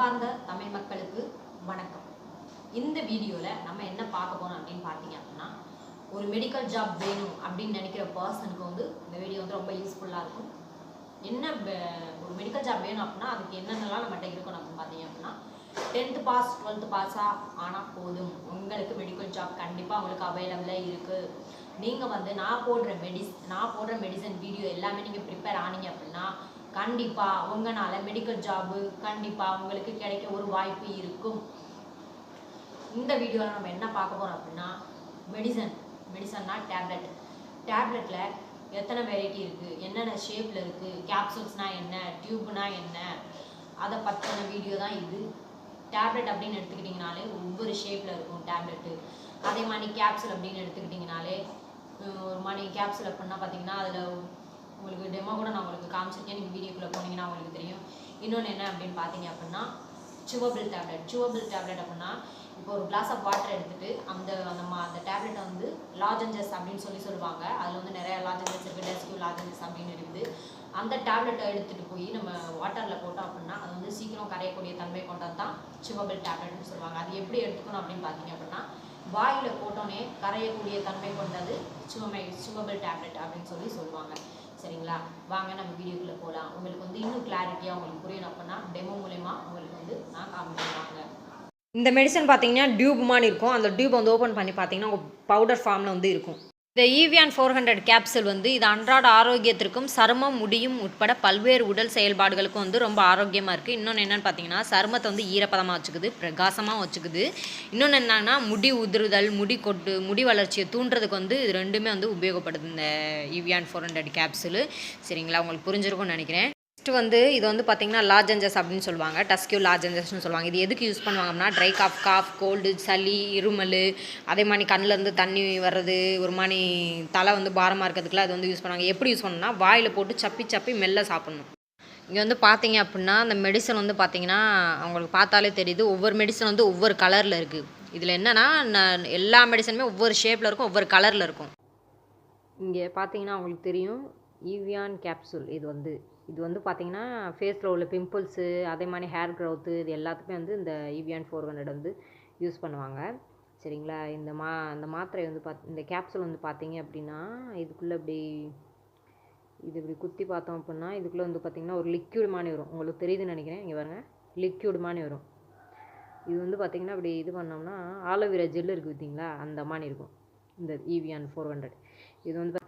அன்பார்ந்த தமிழ் மக்களுக்கு வணக்கம். இந்த வீடியோவில் நம்ம என்ன பார்க்க போறோம் அப்படின்னு பார்த்தீங்க அப்படின்னா ஒரு மெடிக்கல் ஜாப் வேணும் அப்படின்னு நினைக்கிற பர்சனுக்கு வந்து இந்த வீடியோ வந்து ரொம்ப யூஸ்ஃபுல்லாக இருக்கும். என்ன ஒரு மெடிக்கல் ஜாப் வேணும் அப்படின்னா அதுக்கு என்னென்னலாம் நம்மகிட்ட இருக்கணும் அப்படின்னு பார்த்தீங்க அப்படின்னா டென்த்து பாஸ் டுவெல்த்து பாஸாக ஆனால் போதும். உங்களுக்கு மெடிக்கல் ஜாப் கண்டிப்பாக உங்களுக்கு அவைலபிளாக இருக்குது நீங்கள் வந்து நான் போடுற மெடிஸ் நான் போடுற மெடிசன் வீடியோ எல்லாமே நீங்கள் ப்ரிப்பேர் ஆனீங்க அப்படின்னா கண்டிப்பாக உங்களால் மெடிக்கல் ஜாபு கண்டிப்பாக உங்களுக்கு கிடைக்க ஒரு வாய்ப்பு இருக்கும். இந்த வீடியோவில் நம்ம என்ன பார்க்க போகிறோம் அப்படின்னா மெடிசன் மெடிசன்னா டேப்லெட் டேப்லெட்டில் எத்தனை வெரைட்டி இருக்குது என்னென்ன ஷேப்பில் இருக்குது கேப்சூல்ஸ்னால் என்ன? டியூப்னால் என்ன? அதை பற்றின வீடியோ தான் இது. டேப்லெட் அப்படின்னு எடுத்துக்கிட்டிங்கனாலே ஒவ்வொரு ஷேப்பில் இருக்கும் டேப்லெட்டு அதே மாதிரி கேப்சூல் அப்படின்னு எடுத்துக்கிட்டிங்கனாலே ஒரு மாதிரி கேப்சூல் அப்படின்னா பார்த்தீங்கன்னா அதில் உங்களுக்கு டெமோ கூட நான் உங்களுக்கு காமிச்சிருக்கேன். நீங்கள் வீடியோக்குள்ளே போனீங்கன்னா உங்களுக்கு தெரியும். இன்னொன்று என்ன அப்படின்னு பார்த்தீங்க அப்படின்னா சுவபிள் டேப்லெட் சுவபிள் டேப்லெட் அப்படின்னா இப்போ ஒரு கிளாஸ் ஆஃப் வாட்டர் எடுத்துகிட்டு அந்த அந்த மா அந்த டேப்லெட்டை வந்து லாஜஞ்சஸ் அப்படின்னு சொல்லி சொல்லுவாங்க. அதில் வந்து நிறைய லாஜஞ்சஸ் இருக்குது டெஸ்கியூ லாஜஞ்சஸ் அப்படின்னு இருக்குது. அந்த டேப்லெட்டை எடுத்துகிட்டு போய் நம்ம வாட்டரில் போட்டோம் அப்படின்னா அது வந்து சீக்கிரம் கரையக்கூடிய தன்மை கொண்டது தான் சுவபிள் டேப்லெட்னு சொல்லுவாங்க. அது எப்படி எடுத்துக்கணும் அப்படின்னு பார்த்தீங்க அப்படின்னா வாயில் போட்டோன்னே கரையக்கூடிய தன்மை கொண்டது சுவமை சுவபிள் டேப்லெட் அப்படின்னு சொல்லி சொல்லுவாங்க. சரிங்களா? வாங்க நம்ம வீடியோக்குள்ளே போகலாம் உங்களுக்கு வந்து இன்னும் கிளாரிட்டியாக உங்களுக்கு புரியணும் அப்படின்னா டெமோ மூலயமா உங்களுக்கு வந்து நான் காமிச்சிருவாங்க இந்த மெடிசன் பார்த்தீங்கன்னா டியூப் மாதிரி இருக்கும். அந்த டியூப் வந்து ஓப்பன் பண்ணி பார்த்தீங்கன்னா உங்கள் பவுடர் ஃபார்மில் வந்து இருக்கும். இந்த ஈவியான் ஃபோர் ஹண்ட்ரட் கேப்சூல் வந்து இது அன்றாட ஆரோக்கியத்திற்கும் சருமம் முடியும் உட்பட பல்வேறு உடல் செயல்பாடுகளுக்கும் வந்து ரொம்ப ஆரோக்கியமாக இருக்குது இன்னொன்று என்னென்னு பார்த்தீங்கன்னா சருமத்தை வந்து ஈரப்பதமாக வச்சுக்குது பிரகாசமாக வச்சுக்குது. இன்னொன்று என்னன்னா முடி உதிருதல் முடி கொட்டு முடி வளர்ச்சியை தூண்டுறதுக்கு வந்து இது ரெண்டுமே வந்து உபயோகப்படுது இந்த ஈவியான் ஃபோர் ஹண்ட்ரட் கேப்சூலு சரிங்களா? உங்களுக்கு புரிஞ்சிருக்கும்னு நினைக்கிறேன். நெக்ஸ்ட் வந்து இது வந்து பார்த்தீங்கன்னா லாஜஞ்சஸ் அப்படின்னு சொல்லுவாங்க. டஸ்கியூ லாஜஞ்சஸ்னு சொல்லுவாங்க. இது எதுக்கு யூஸ் பண்ணுவாங்க அப்படின்னா ட்ரை காஃப் காஃப் கோல்டு சளி இருமல் அதே மாதிரி கண்ணிலேருந்து தண்ணி வர்றது ஒரு மாதிரி தலை வந்து பாரமாக இருக்கிறதுக்குலாம் அது வந்து யூஸ் பண்ணுவாங்க. எப்படி யூஸ் பண்ணணும்னா வாயில் போட்டு சப்பி சப்பி மெல்ல சாப்பிட்ணும். இங்கே வந்து பார்த்தீங்க அப்படின்னா அந்த மெடிசன் வந்து பார்த்தீங்கன்னா அவங்களுக்கு பார்த்தாலே தெரியுது. ஒவ்வொரு மெடிசன் வந்து ஒவ்வொரு கலரில் இருக்குது இதில் என்னென்னா நான் எல்லா மெடிசனுமே ஒவ்வொரு ஷேப்பில் இருக்கும் ஒவ்வொரு கலரில் இருக்கும். இங்கே பார்த்தீங்கன்னா அவங்களுக்கு தெரியும். ஈவியான் கேப்சூல் இது வந்து இது வந்து பார்த்திங்கன்னா ஃபேஸில் உள்ள பிம்பிள்ஸு அதே மாதிரி ஹேர் க்ரோத்து இது எல்லாத்துக்குமே வந்து இந்த ஈவியான் ஃபோர் ஹண்ட்ரட் வந்து யூஸ் பண்ணுவாங்க. சரிங்களா? இந்த மா இந்த மாத்திரை வந்து பாத் இந்த கேப்சூல் வந்து பார்த்தீங்க அப்படின்னா இதுக்குள்ளே இப்படி இது இப்படி குத்தி பார்த்தோம் அப்படின்னா இதுக்குள்ளே வந்து பார்த்தீங்கன்னா ஒரு லிக்யூட் மாதிரி வரும். உங்களுக்கு தெரியுதுன்னு நினைக்கிறேன். இங்கே பாருங்கள் லிக்யூட் மாதிரி வரும். இது வந்து பார்த்திங்கன்னா இப்படி இது பண்ணோம்னா ஆலோவேரா ஜெல் இருக்குது பார்த்தீங்களா அந்த மாதிரி இருக்கும். இந்த ஈவியான் ஃபோர் ஹண்ட்ரட் இது வந்து